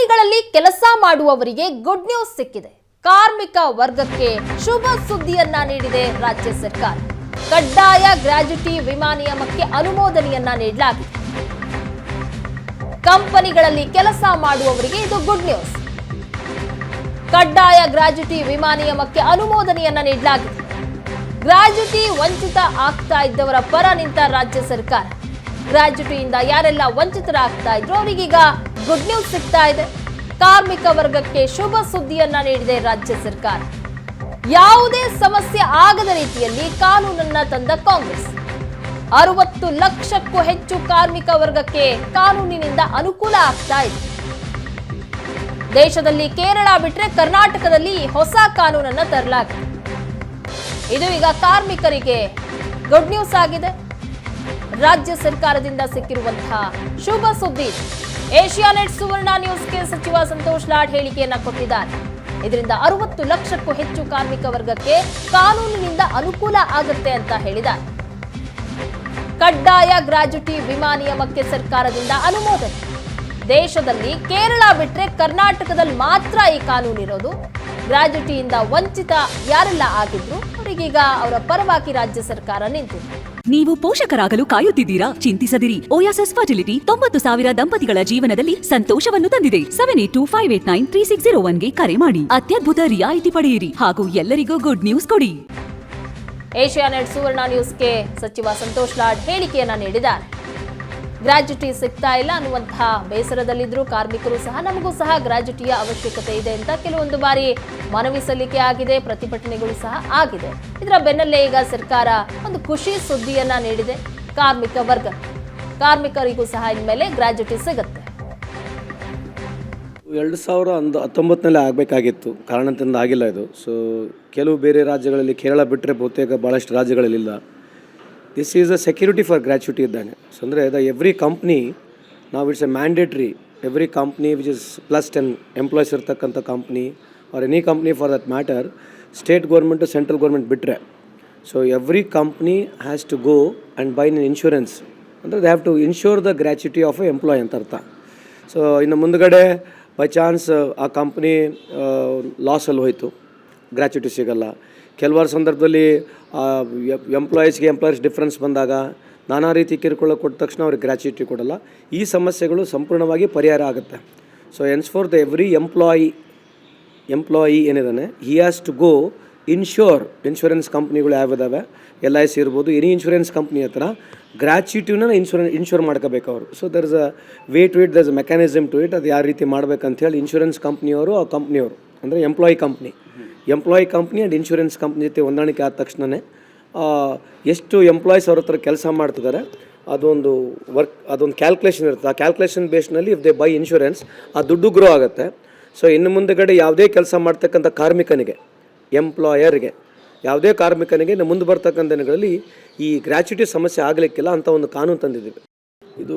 ಕಂಪನಿಗಳಲ್ಲಿ ಕೆಲಸ ಮಾಡುವವರಿಗೆ ಗುಡ್ ನ್ಯೂಸ್ ಸಿಕ್ಕಿದೆ. ಕಾರ್ಮಿಕ ವರ್ಗಕ್ಕೆ ಶುಭ ಸುದ್ದಿಯನ್ನ ನೀಡಿದೆ ರಾಜ್ಯ ಸರ್ಕಾರ. ಕಡ್ಡಾಯ ಗ್ರಾಜ್ಯುಟಿ ವಿಮಾ ನಿಯಮಕ್ಕೆ ಅನುಮೋದನೆಯನ್ನ ನೀಡಲಾಗಿದೆ. ಕಂಪನಿಗಳಲ್ಲಿ ಕೆಲಸ ಮಾಡುವವರಿಗೆ ಇದು ಗುಡ್ ನ್ಯೂಸ್ ಕಡ್ಡಾಯ ಗ್ರಾಜ್ಯುಟಿ ವಿಮಾ ನಿಯಮಕ್ಕೆ ಅನುಮೋದನೆಯನ್ನ ನೀಡಲಾಗಿದೆ. ಗ್ರಾಜ್ಯುಟಿ ವಂಚಿತ ಆಗ್ತಾ ಇದ್ದವರ ಪರ ನಿಂತ ರಾಜ್ಯ ಸರ್ಕಾರ. ಗ್ರಾಜ್ಯುಟಿಯಿಂದ ಯಾರೆಲ್ಲ ವಂಚಿತರಾಗ್ತಾ ಇದ್ರು ಅವರಿಗೀಗ ಗುಡ್ ನ್ಯೂಸ್ ಸಿಗ್ತಾ ಇದೆ. ಕಾರ್ಮಿಕ ವರ್ಗಕ್ಕೆ ಶುಭ ಸುದ್ದಿಯನ್ನ ನೀಡಿದೆ ರಾಜ್ಯ ಸರ್ಕಾರ. ಯಾವುದೇ ಸಮಸ್ಯೆ ಆಗದ ರೀತಿಯಲ್ಲಿ ಕಾನೂನನ್ನ ತಂದ ಕಾಂಗ್ರೆಸ್. ಅರವತ್ತು ಲಕ್ಷಕ್ಕೂ ಹೆಚ್ಚು ಕಾರ್ಮಿಕ ವರ್ಗಕ್ಕೆ ಕಾನೂನಿನಿಂದ ಅನುಕೂಲ ಆಗ್ತಾ ಇದೆ. ದೇಶದಲ್ಲಿ ಕೇರಳ ಬಿಟ್ರೆ ಕರ್ನಾಟಕದಲ್ಲಿ ಹೊಸ ಕಾನೂನನ್ನ ತರಲಾಗಿದೆ. ಇದು ಈಗ ಕಾರ್ಮಿಕರಿಗೆ ಗುಡ್ ನ್ಯೂಸ್ ಆಗಿದೆ. ರಾಜ್ಯ ಸರ್ಕಾರದಿಂದ ಸಿಕ್ಕಿರುವಂತಹ ಶುಭ ಸುದ್ದಿ. ಇದು. ಏಷ್ಯಾನೆಟ್ ಸುವರ್ಣ ನ್ಯೂಸ್ಗೆ ಸಚಿವ ಸಂತೋಷ್ ಲಾಡ್ ಹೇಳಿಕೆಯನ್ನ ಕೊಟ್ಟಿದ್ದಾರೆ. ಇದರಿಂದ ಅರವತ್ತು ಲಕ್ಷಕ್ಕೂ ಹೆಚ್ಚು ಕಾರ್ಮಿಕ ವರ್ಗಕ್ಕೆ ಕಾನೂನಿನಿಂದ ಅನುಕೂಲ ಆಗುತ್ತೆ ಅಂತ ಹೇಳಿದ್ದಾರೆ. ಕಡ್ಡಾಯ ಗ್ರಾಜ್ಯುಟಿ ವಿಮಾ ನಿಯಮಕ್ಕೆ ಸರ್ಕಾರದಿಂದ ಅನುಮೋದನೆ. ದೇಶದಲ್ಲಿ ಕೇರಳ ಬಿಟ್ಟರೆ ಕರ್ನಾಟಕದಲ್ಲಿ ಮಾತ್ರ ಈ ಕಾನೂನಿರೋದು. ಗ್ರಾಜ್ಯುಟಿಯಿಂದ ವಂಚಿತ ಯಾರೆಲ್ಲ ಆಗಿದ್ರು ಅವರಿಗೀಗ ಅವರ ಪರವಾಗಿ ರಾಜ್ಯ ಸರ್ಕಾರ ನಿಂತಿದೆ ನೀವು ಪೋಷಕರಾಗಲು ಕಾಯುತ್ತಿದ್ದೀರಾ? ಚಿಂತಿಸದಿರಿ. ಓಯಾಸಸ್ ಫರ್ಟಿಲಿಟಿ ತೊಂಬತ್ತು ಸಾವಿರ ದಂಪತಿಗಳ ಜೀವನದಲ್ಲಿ ಸಂತೋಷವನ್ನು ತಂದಿದೆ. Seven eight two five eight nine three six zero ಒನ್ಗೆ ಕರೆ ಮಾಡಿ. ಅತ್ಯದ್ಭುತ ರಿಯಾಯಿತಿ ಪಡೆಯಿರಿ ಹಾಗೂ ಎಲ್ಲರಿಗೂ ಗುಡ್ ನ್ಯೂಸ್ ಕೊಡಿ. ಏಷ್ಯಾನೆಟ್ ಸುವರ್ಣ ನ್ಯೂಸ್ಗೆ ಸಚಿವ ಸಂತೋಷ್ ಲಾಡ್ ಹೇಳಿಕೆಯನ್ನ ನೀಡಿದ್ದಾರೆ. ಗ್ರಾಜ್ಯುಟಿ ಸಿಗ್ತಾ ಇಲ್ಲ ಅನ್ನುವಂತಹ ಬೇಸರದಲ್ಲಿದ್ದರೂ ಕಾರ್ಮಿಕರು ಸಹ ನಮಗೂ ಸಹ ಗ್ರಾಜ್ಯುಟಿಯ ಅವಶ್ಯಕತೆ ಇದೆ ಅಂತ ಕೆಲವೊಂದು ಬಾರಿ ಮನವಿ ಸಲ್ಲಿಕೆ ಆಗಿದೆ, ಪ್ರತಿಭಟನೆಗಳು ಸಹ ಆಗಿದೆ. ಇದರ ಬೆನ್ನಲ್ಲೇ ಈಗ ಸರ್ಕಾರ ಒಂದು ಖುಷಿ ಸುದ್ದಿಯನ್ನ ನೀಡಿದೆ. ಕಾರ್ಮಿಕ ವರ್ಗ, ಕಾರ್ಮಿಕರಿಗೂ ಸಹ ಇನ್ಮೇಲೆ ಗ್ರಾಜ್ಯುಟಿ ಸಿಗುತ್ತೆ. ಎರಡು ಸಾವಿರ ಒಂದು ಹತ್ತೊಂಬತ್ತನಲ್ಲಿ ಆಗಬೇಕಾಗಿತ್ತು. ಕಾರಣದಿಂದ ಆಗಿಲ್ಲ ಇದು. ಸೊ ಕೆಲವು ಬೇರೆ ರಾಜ್ಯಗಳಲ್ಲಿ ಕೇರಳ ಬಿಟ್ಟರೆ ಬಹುತೇಕ ಭಾಳಷ್ಟು ರಾಜ್ಯಗಳಲ್ಲಿಲ್ಲ. This is a security for gratuity ಇದ್ದಾನೆ ಸೊ ಅಂದರೆ ದ ಎವ್ರಿ ಕಂಪ್ನಿ ನಾವು it's a mandatory every company which is plus ten employees ಇರ್ತಕ್ಕಂಥ company or any company for that matter state government central government ಬಿಟ್ಟರೆ so every company has to go and buy in insurance ಅಂದರೆ they have to insure the gratuity of a employee ಅಂತ ಅರ್ಥ. So ಇನ್ನು ಮುಂದಗಡೆ by chance ಆ company ಲಾಸಲ್ಲಿ ಹೋಯಿತು. Gratuity ಸಿಗಲ್ಲ. ಕೆಲವಾರು ಸಂದರ್ಭದಲ್ಲಿ ಎಂಪ್ಲಾಯೀಸ್ಗೆ ಎಂಪ್ಲಾಯೀಸ್ ಡಿಫ್ರೆನ್ಸ್ ಬಂದಾಗ ನಾನಾ ರೀತಿ ಕಿರುಕುಳ ಕೊಟ್ಟ ತಕ್ಷಣ ಅವ್ರಿಗೆ ಗ್ರ್ಯಾಚ್ಯುಟಿ ಕೊಡಲ್ಲ. ಈ ಸಮಸ್ಯೆಗಳು ಸಂಪೂರ್ಣವಾಗಿ ಪರಿಹಾರ ಆಗುತ್ತೆ. So hence for the every employee employee ಏನಿದಾನೆ he has to go insure insurance ಕಂಪ್ನಿಗಳು ಯಾವಿದ್ದಾವೆ ಎಲ್ ಐ ಸಿ ಇರ್ಬೋದು ಎನಿ ಇನ್ಶೂರೆನ್ಸ್ ಕಂಪ್ನಿ ಹತ್ರ ಗ್ರ್ಯಾಚ್ಯುಟಿನ ಇನ್ಶೂರೆನ್ಸ್ ಇನ್ಶೂರ್ ಮಾಡ್ಕೋಬೇಕು ಅವರು. So there is a way to it there's a mechanism to it ಅದು ಯಾವ ರೀತಿ ಮಾಡ್ಬೇಕಂತ ಹೇಳಿ ಇನ್ಶೂರೆನ್ಸ್ ಕಂಪ್ನಿಯವರು ಆ ಕಂಪ್ನಿಯವರು ಅಂದರೆ employee company employee company and insurance company ಜೊತೆ ಹೊಂದಾಣಿಕೆ ಆದ ತಕ್ಷಣವೇ ಎಷ್ಟು ಎಂಪ್ಲಾಯೀಸ್ ಅವ್ರ ಹತ್ರ ಕೆಲಸ ಮಾಡ್ತಿದ್ದಾರೆ ಅದೊಂದು ವರ್ಕ್ ಅದೊಂದು ಕ್ಯಾಲ್ಕುಲೇಷನ್ ಇರುತ್ತೆ. ಆ ಕ್ಯಾಲ್ಕುಲೇಷನ್ ಬೇಸ್ನಲ್ಲಿ ಇಫ್ ದೇ ಬೈ ಇನ್ಶೂರೆನ್ಸ್ ಆ ದುಡ್ಡು ಗ್ರೋ ಆಗುತ್ತೆ. ಸೊ ಇನ್ನು ಮುಂದೆಗಡೆ ಯಾವುದೇ ಕೆಲಸ ಮಾಡ್ತಕ್ಕಂಥ ಕಾರ್ಮಿಕನಿಗೆ ಎಂಪ್ಲಾಯರ್ಗೆ ಯಾವುದೇ ಕಾರ್ಮಿಕನಿಗೆ ಇನ್ನು ಮುಂದೆ ಬರ್ತಕ್ಕಂಥ ದಿನಗಳಲ್ಲಿ ಈ ಗ್ರ್ಯಾಚ್ಯುಟಿ ಸಮಸ್ಯೆ ಆಗಲಿಕ್ಕಿಲ್ಲ ಅಂತ ಒಂದು ಕಾನೂನು ತಂದಿದ್ದೀವಿ. ಇದು